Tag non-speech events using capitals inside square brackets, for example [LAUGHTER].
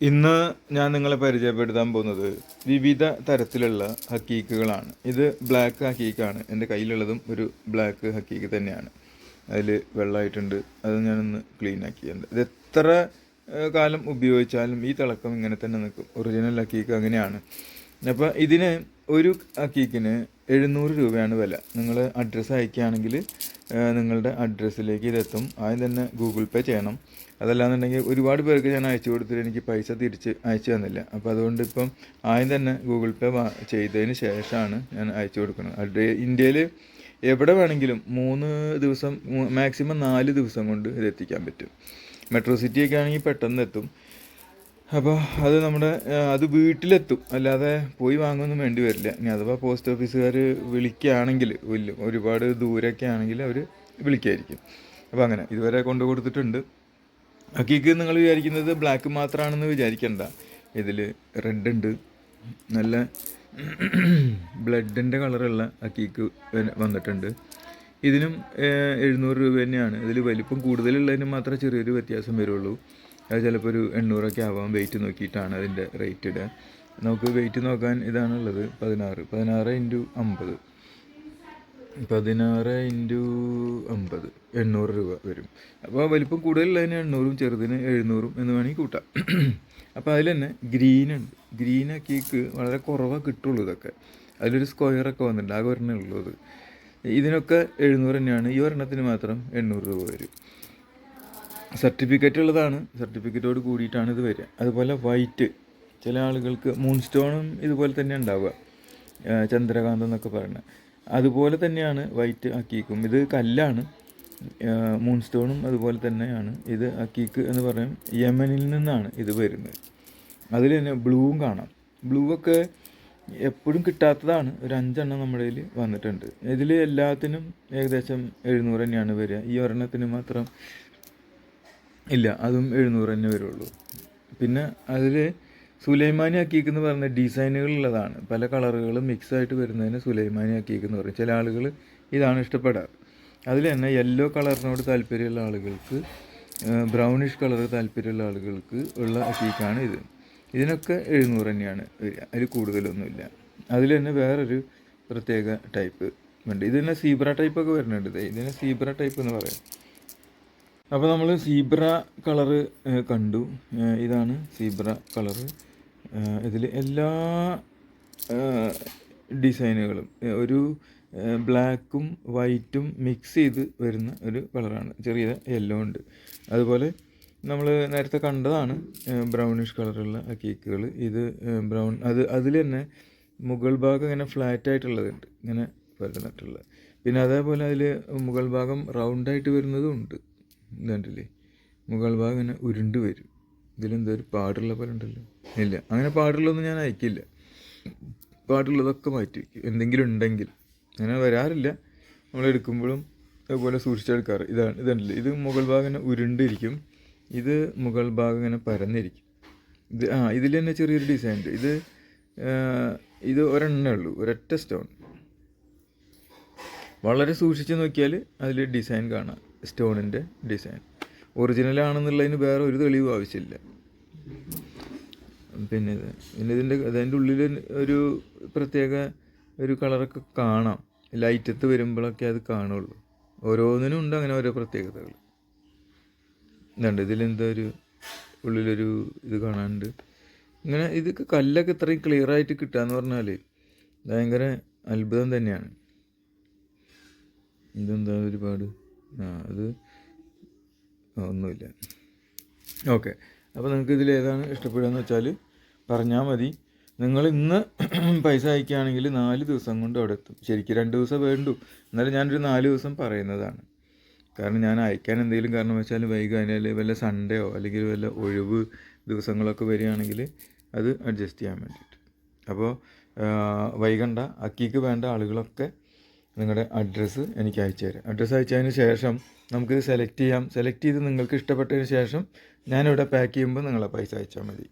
ഇന്ന് ഞാൻ നിങ്ങളെ പരിചയപ്പെടുത്താൻ പോകുന്നത് വിവിധ തരത്തിലുള്ള ഹക്കീക്കുകളാണ്. ഇത് ബ്ലാക്ക് ഹക്കീക്കാണ്. എന്റെ കയ്യിലുള്ളതും ഒരു ബ്ലാക്ക് ഹക്കീക്ക് തന്നെയാണ്. അതിൽ വെള്ളമായിട്ടുണ്ട്. അത് ഞാനൊന്ന് ക്ലീൻ ആക്കിയിട്ടുണ്ട് ഇത് എത്ര കാലം ഉപയോഗിച്ചാലും ഈ തിളക്കം ഇങ്ങനെ തന്നെ നിൽക്കും. ഒറിജിനൽ ഹക്കീക്ക് അങ്ങനെയാണ്. അപ്പോൾ ഇതിന് ഒരു ഹക്കീക്കിന് എഴുന്നൂറ് രൂപയാണ് വില. നിങ്ങൾ അഡ്രസ്സ് അയക്കുകയാണെങ്കിൽ നിങ്ങളുടെ അഡ്രസ്സിലേക്ക് ഇതെത്തും. ആദ്യം തന്നെ ഗൂഗിൾ പേ ചെയ്യണം. അതല്ലാന്നുണ്ടെങ്കിൽ ഒരുപാട് പേർക്ക് ഞാൻ അയച്ചു കൊടുത്തിട്ട് എനിക്ക് പൈസ തിരിച്ച് അയച്ചു തന്നില്ല. അപ്പോൾ അതുകൊണ്ട് ഇപ്പം ആദ്യം തന്നെ ഗൂഗിൾ പേ ചെയ്തതിന് ശേഷമാണ് ഞാൻ അയച്ചു കൊടുക്കുന്നത്. അഡ് ഇന്ത്യയിൽ എവിടെ വേണമെങ്കിലും മൂന്ന് ദിവസം മാക്സിമം നാല് ദിവസം കൊണ്ട് ഇത് എത്തിക്കാൻ പറ്റും. മെട്രോ സിറ്റിയൊക്കെ ആണെങ്കിൽ പെട്ടെന്ന് എത്തും. അപ്പോൾ അത് നമ്മുടെ അത് വീട്ടിലെത്തും. അല്ലാതെ പോയി വാങ്ങുമൊന്നും വേണ്ടി വരില്ല. ഇനി അഥവാ പോസ്റ്റ് ഓഫീസുകാർ വിളിക്കുകയാണെങ്കിൽ വലിയ ഒരുപാട് ദൂരമൊക്കെ ആണെങ്കിൽ അവർ വിളിക്കായിരിക്കും. അപ്പോൾ അങ്ങനെ ഇതുവരെ കൊണ്ടു കൊടുത്തിട്ടുണ്ട്. ഹക്കീക്ക് നിങ്ങൾ വിചാരിക്കുന്നത് ബ്ലാക്ക് മാത്രമാണെന്ന് വിചാരിക്കണ്ട. ഇതിൽ റെഡ് ഉണ്ട് നല്ല ബ്ലഡിന്റെ കളറുള്ള അക്കിക്ക് വന്നിട്ടുണ്ട്. ഇതിനും എഴുന്നൂറ് രൂപ തന്നെയാണ്. ഇതിൽ വലിപ്പം കൂടുതലുള്ളതിന് മാത്രമേ ചെറിയൊരു വ്യത്യാസം വരുള്ളൂ. അത് ചിലപ്പോൾ ഒരു എണ്ണൂറൊക്കെ ആവാം. വെയിറ്റ് നോക്കിയിട്ടാണ് അതിന്റെ റേറ്റ് ഇടുക. നമുക്ക് വെയിറ്റ് നോക്കാൻ ഇതാണുള്ളത് പതിനാറ്. പതിനാറ് ഇന്റു അമ്പത്. പതിനാറ് ഇന്റു അമ്പത്. എണ്ണൂറ് രൂപ വരും. അപ്പോൾ വലിപ്പം കൂടുതലുള്ളതിന് എണ്ണൂറും ചെറുതിന് എഴുന്നൂറും എന്ന് വേണമെങ്കിൽ കൂട്ടാം. അപ്പോൾ അതിൽ തന്നെ ഗ്രീൻ ഉണ്ട് ഗ്രീൻ കേക്ക് വളരെ കുറവാണ് കിട്ടുള്ളൂ ഇതൊക്കെ. അതിലൊരു സ്ക്വയറൊക്കെ വന്നിട്ടുണ്ട്. ആ ഒരെണ്ണേ ഉള്ളൂ അത്. ഇതിനൊക്കെ എഴുന്നൂറ് തന്നെയാണ്. ഈ ഒരെണ്ണത്തിന് മാത്രം എണ്ണൂറ് രൂപ വരും. സർട്ടിഫിക്കറ്റ് ഉള്ളതാണ് സർട്ടിഫിക്കറ്റോട് കൂടിയിട്ടാണ് ഇത് വരിക. അതുപോലെ വൈറ്റ്. ചില ആളുകൾക്ക് മൂൺ സ്റ്റോണും ഇതുപോലെ തന്നെ ഉണ്ടാവുക. ചന്ദ്രകാന്തം എന്നൊക്കെ പറയുന്നത് അതുപോലെ തന്നെയാണ് വൈറ്റ് അക്കീക്കും. ഇത് കല്ലാണ്. മൂൺ സ്റ്റോണും അതുപോലെ തന്നെയാണ് ഇത് അക്കീക്ക് എന്ന് പറയും. യമനിൽ നിന്നാണ് ഇത് വരുന്നത്. അതിൽ തന്നെ ബ്ലൂവും കാണാം. ബ്ലൂ ഒക്കെ എപ്പോഴും കിട്ടാത്തതാണ്. ഒരു അഞ്ചെണ്ണം നമ്മുടെ കയ്യിൽ വന്നിട്ടുണ്ട്. ഇതിൽ എല്ലാത്തിനും ഏകദേശം എഴുന്നൂറ് തന്നെയാണ് വരിക. ഈ ഒരെണ്ണത്തിന് മാത്രം ഇല്ല അതും എഴുന്നൂറ് തന്നെ വരുള്ളൂ. പിന്നെ അതിൽ സുലൈമാനി അക്കീക്ക് എന്ന് പറയുന്ന ഡിസൈനുകളുള്ളതാണ് പല കളറുകളും മിക്സ് ആയിട്ട് വരുന്നതിന് സുലൈമാനി അക്കീക്ക് എന്ന് പറയും. ചില ആളുകൾ ഇതാണ് ഇഷ്ടപ്പെടാറ്. അതിൽ തന്നെ യെല്ലോ കളറിനോട് താല്പര്യമുള്ള ആളുകൾക്ക് ബ്രൗണിഷ് കളർ താല്പര്യമുള്ള ആളുകൾക്ക് ഉള്ള അക്കീക്കാണ് ഇത്. ഇതിനൊക്കെ എഴുന്നൂറ് തന്നെയാണ്. വരിക അതിൽ കൂടുതലൊന്നുമില്ല. അതിൽ തന്നെ വേറൊരു പ്രത്യേക ടൈപ്പ് ഉണ്ട്. ഇത് തന്നെ സീബ്ര ടൈപ്പൊക്കെ വരുന്നുണ്ട് ഇതിനെ സീബ്ര ടൈപ്പ് എന്ന് പറയാം. അപ്പോൾ നമ്മൾ സീബ്ര കളറ് കണ്ടു. ഇതാണ് സീബ്ര കളറ്. ഇതിൽ എല്ലാ ഡിസൈനുകളും ഒരു ബ്ലാക്കും വൈറ്റും മിക്സ് ചെയ്ത് വരുന്ന ഒരു കളറാണ്. ചെറിയ യെല്ലോ ഉണ്ട്. അതുപോലെ നമ്മൾ നേരത്തെ കണ്ടതാണ് ബ്രൗണിഷ് കളറുള്ള കേക്കുകൾ ഇത് ബ്രൗൺ അത് അതിൽ തന്നെ മുകൾ ഭാഗം ഇങ്ങനെ ഫ്ലാറ്റ് ആയിട്ടുള്ളതുണ്ട് ഇങ്ങനെ വരുന്നിട്ടുള്ളത് പിന്നെ അതേപോലെ അതിൽ മുകൾ ഭാഗം റൗണ്ടായിട്ട് വരുന്നതും ഉണ്ട്. ഇതുണ്ടല്ലേ? മുകൾ ഭാഗം ഇങ്ങനെ ഉരുണ്ട് വരും. ഇതിലെന്തോ ഒരു പാടുള്ള പോലെ ഉണ്ടല്ലോ. ഇല്ല അങ്ങനെ പാടുള്ളതൊന്നും ഞാൻ അയക്കില്ല. പാടുള്ളതൊക്കെ മാറ്റി വയ്ക്കും. എന്തെങ്കിലും ഉണ്ടെങ്കിൽ. അങ്ങനെ വരാറില്ല. നമ്മൾ എടുക്കുമ്പോഴും അതുപോലെ സൂക്ഷിച്ചെടുക്കാറ്. ഇതാണ് ഇതുണ്ടല്ലേ? ഇത് മുകൾ ഭാഗം ഇങ്ങനെ ഉരുണ്ടിരിക്കും. ഇത് മുകൾ ഭാഗം ഇങ്ങനെ പരന്നിരിക്കും. ഇത് ആ ഇതിൽ തന്നെ ചെറിയൊരു ഡിസൈൻ ഉണ്ട്. ഇത് ഇത് ഒരെണ്ണേ ഉള്ളൂ. ഒരൊറ്റ സ്റ്റോൺ. വളരെ സൂക്ഷിച്ച് നോക്കിയാൽ അതിൽ ഡിസൈൻ കാണാം. സ്റ്റോണിന്റെ ഡിസൈൻ ഒറിജിനൽ ആണെന്നുള്ളതിന് വേറെ ഒരു തെളിവ് ആവശ്യമില്ല. പിന്നെ പിന്നെ ഇതിന്റെ അതിന്റെ ഉള്ളിൽ ഒരു പ്രത്യേക ഒരു കളറൊക്കെ കാണാം. ലൈറ്റത്ത് വരുമ്പോഴൊക്കെ അത് കാണുള്ളൂ. ഓരോന്നിനും ഉണ്ട് അങ്ങനെ ഓരോ പ്രത്യേകതകൾ. ഇതുണ്ട്. ഇതിലെന്താ ഒരു ഉള്ളിലൊരു ഇത് കാണാനുണ്ട്. ഇങ്ങനെ ഇതൊക്കെ കല്ലൊക്കെ ഇത്രയും ക്ലിയറായിട്ട് കിട്ടുക എന്ന് പറഞ്ഞാൽ ഭയങ്കര അത്ഭുതം തന്നെയാണ്. ഇതെന്താ ഒരുപാട്? ആ അത് ഒന്നുമില്ല. ഓക്കെ. അപ്പോൾ നിങ്ങൾക്ക് ഇതിൽ ഏതാണ് ഇഷ്ടപ്പെടുകയെന്ന് വെച്ചാൽ പറഞ്ഞാൽ മതി. നിങ്ങൾ ഇന്ന് [CLEARS THROAT] പൈസ അയക്കുകയാണെങ്കിൽ നാല് ദിവസം കൊണ്ട് അവിടെ എത്തും. ശരിക്കും രണ്ട് ദിവസം വേണ്ടു. എന്നാലും ഞാനൊരു നാല് ദിവസം പറയുന്നതാണ്. കാരണം ഞാൻ അയക്കാൻ എന്തെങ്കിലും കാരണം വെച്ചാൽ വൈകാനിൽ വല്ല സൺഡേയോ അല്ലെങ്കിൽ വല്ല ഒഴിവ് ദിവസങ്ങളൊക്കെ വരികയാണെങ്കിൽ അത് അഡ്ജസ്റ്റ് ചെയ്യാൻ വേണ്ടിയിട്ട്. അപ്പോൾ വൈകണ്ട. അക്കിക്ക് വേണ്ട ആളുകളൊക്കെ നിങ്ങളുടെ അഡ്രസ്സ് എനിക്ക് അയച്ചു തരാം. അഡ്രസ്സ് അയച്ചതിന് ശേഷം നമുക്കിത് സെലക്ട് ചെയ്യാം. സെലക്ട് ചെയ്ത് നിങ്ങൾക്ക് ഇഷ്ടപ്പെട്ടതിന് ശേഷം ഞാനിവിടെ പാക്ക് ചെയ്യുമ്പോൾ നിങ്ങളെ പൈസ അയച്ചാൽ മതി.